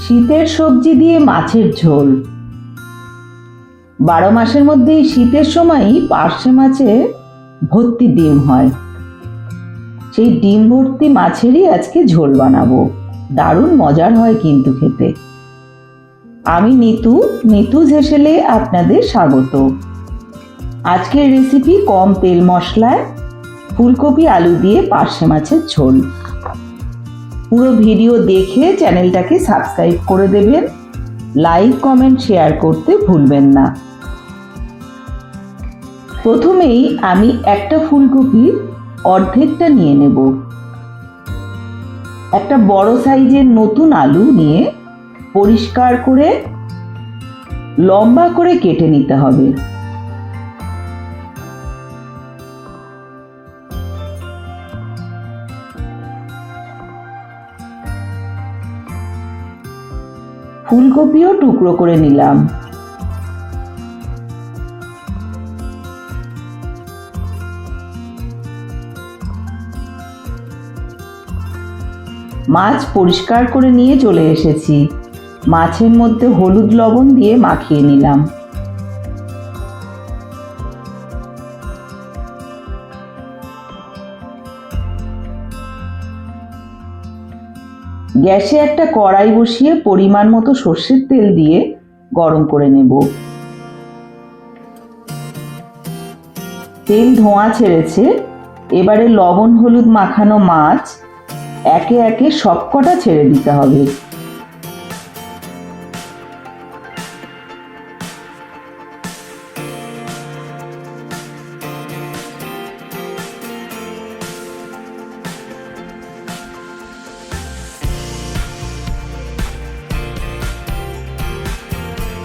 শীতের সবজি দিয়ে মাছের ঝোল। বারো মাসের মধ্যে শীতের সময়ই পার্শে মাছে ভর্তি ডিম হয়। সেই ডিম ভর্তি মাছেরই আজকে ঝোল বানাবো। দারুণ মজার হয় কিন্তু খেতে। আমি নিতু নিতু হেসেলে আপনাদের স্বাগত। আজকের রেসিপি কম তেল মশলায় ফুলকপি আলু দিয়ে পার্শে মাছের ঝোল। পুরো ভিডিও দেখে চ্যানেলটাকে সাবস্ক্রাইব করে দেবেন। লাইক, কমেন্ট, শেয়ার করতে ভুলবেন না। প্রথমেই আমি একটা ফুলকপির অর্ধেকটা নিয়ে নেব। একটা বড় সাইজের নতুন আলু নিয়ে পরিষ্কার করে লম্বা করে কেটে নিতে হবে। ফুলকপিও টুকরো করে নিলাম। মাছ পরিষ্কার করে নিয়ে চলে এসেছি। মাছের মধ্যে হলুদ লবণ দিয়ে মাখিয়ে নিলাম। গ্যাসে একটা কড়াই বসিয়ে পরিমাণ মতো সর্ষের তেল দিয়ে গরম করে নেব। তেল ধোঁয়া ছেড়েছে। এবারে লবণ, হলুদ মাখানো মাছ একে একে সবকটা ছেড়ে দিতে হবে।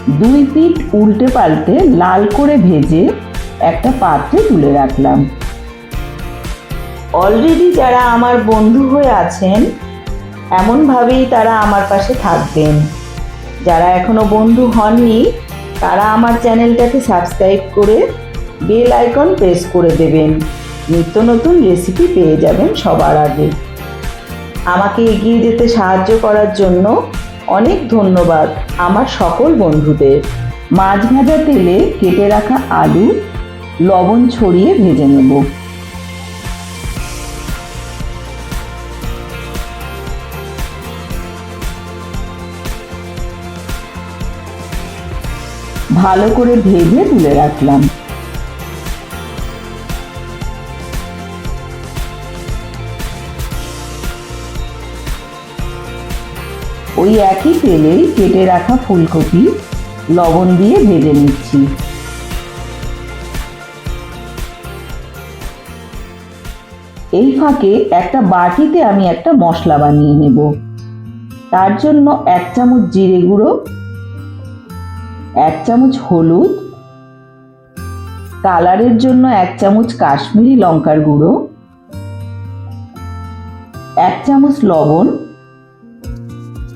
দুই পিঠ উল্টে পাল্টে লাল করে ভেজে একটা পাত্রে তুলে রাখলাম। অলরেডি যারা আমার বন্ধু হয়ে আছেন, এমনভাবেই তারা আমার পাশে থাকবেন। যারা এখনও বন্ধু হননি, তারা আমার চ্যানেলটাকে সাবস্ক্রাইব করে বেল আইকন প্রেস করে দেবেন। নিত্য নতুন রেসিপি পেয়ে যাবেন সবার আগে। আমাকে এগিয়ে যেতে সাহায্য করার জন্য অনেক ধন্যবাদ আমার সকল বন্ধুদের। মাছ ভাজা তেলে কেটে রাখা আলু, লবণ ছড়িয়ে ভেজে নেব। ভালো করে ভেজে তুলে রাখলাম। ওই একই তেলেই কেটে রাখা ফুলকপি, লবণ দিয়ে ভেজে নিচ্ছি। এই ফাঁকে একটা বাটিতে আমি একটা মশলা বানিয়ে নেব। তার জন্য এক চামচ জিরে গুঁড়ো, এক চামচ হলুদ, কালারের জন্য এক চামচ কাশ্মীরি লঙ্কার গুঁড়ো, এক চামচ লবণ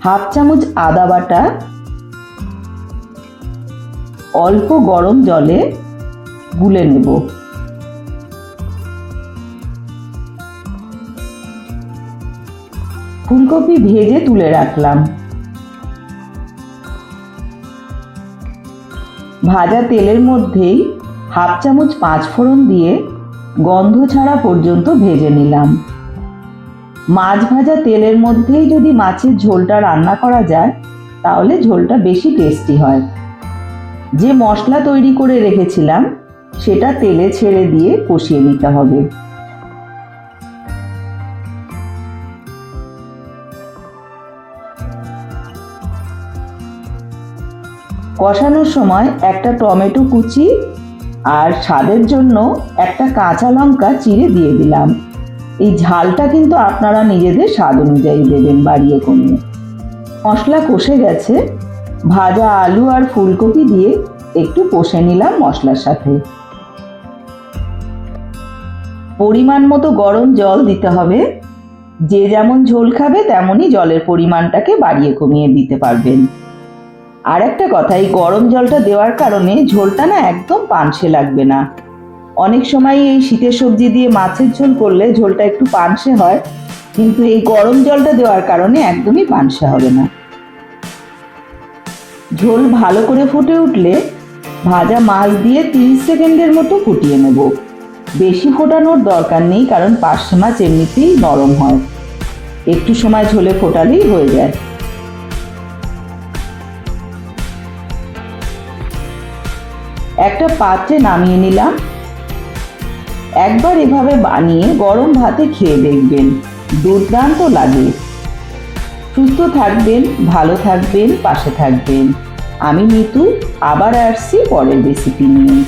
হাফ চামচ আদা বাটা, অল্প গরম জলে গুলে নেব। ফুলকপি ভেজে তুলে রাখলাম। ভাজা তেলের মধ্যেই হাফ চামচ পাঁচ ফোড়ন দিয়ে গন্ধ ছাড়া পর্যন্ত ভেজে নিলাম। মাছ ভাজা তেলের মধ্যেই যদি মাছের ঝোলটা রান্না করা যায়, তাহলে ঝোলটা বেশি টেস্টি হয়। যে মশলা তৈরি করে রেখেছিলাম, সেটা তেলে ছেড়ে দিয়ে কষিয়ে নিতে হবে। কষানোর সময় একটা টমেটো কুচি আর স্বাদের জন্য একটা কাঁচা লঙ্কা চিড়ে দিয়ে দিলাম। এই ঝালটা কিন্তু আপনারা নিজেদের স্বাদ অনুযায়ী দেবেন বাড়িয়ে কমিয়ে। মশলা কষে গেছে, ভাজা আলু আর ফুলকপি দিয়ে একটু কষে নিলাম মশলার সাথে। পরিমাণ মতো গরম জল দিতে হবে, যে যেমন ঝোল খাবে তেমনই জলের পরিমাণটাকে বাড়িয়ে কমিয়ে দিতে পারবেন। আর একটা কথা, এই গরম জলটা দেওয়ার কারণে ঝোলটা না একদম পানসে লাগবে না। অনেক সময় এই শীতের সবজি দিয়ে মাছের ঝোল করলে ঝোলটা একটু পানসে হয়, কিন্তু এই গরম জলটা দেওয়ার কারণে একদমই পানসে হবে না। ঝোল ভালো করে ফুটে উঠলে ভাজা মাছ দিয়ে তিরিশ সেকেন্ডের মতো ফুটিয়ে নেব। বেশি ফোটানোর দরকার নেই, কারণ পার্শে মাছ এমনিতেই নরম হয়। একটু সময় ঝোলে ফোটালেই হয়ে যায়। একটা পাত্রে নামিয়ে নিলাম। একবার এভাবে বানিয়ে গরম ভাতে খেয়ে দেখবেন। দুর্দান্ত লাগে। সুস্থ থাকবেন, ভালো থাকবেন, পাশে থাকবেন। আমি নিতু আবার আসছি পরের রেসিপি নিয়ে।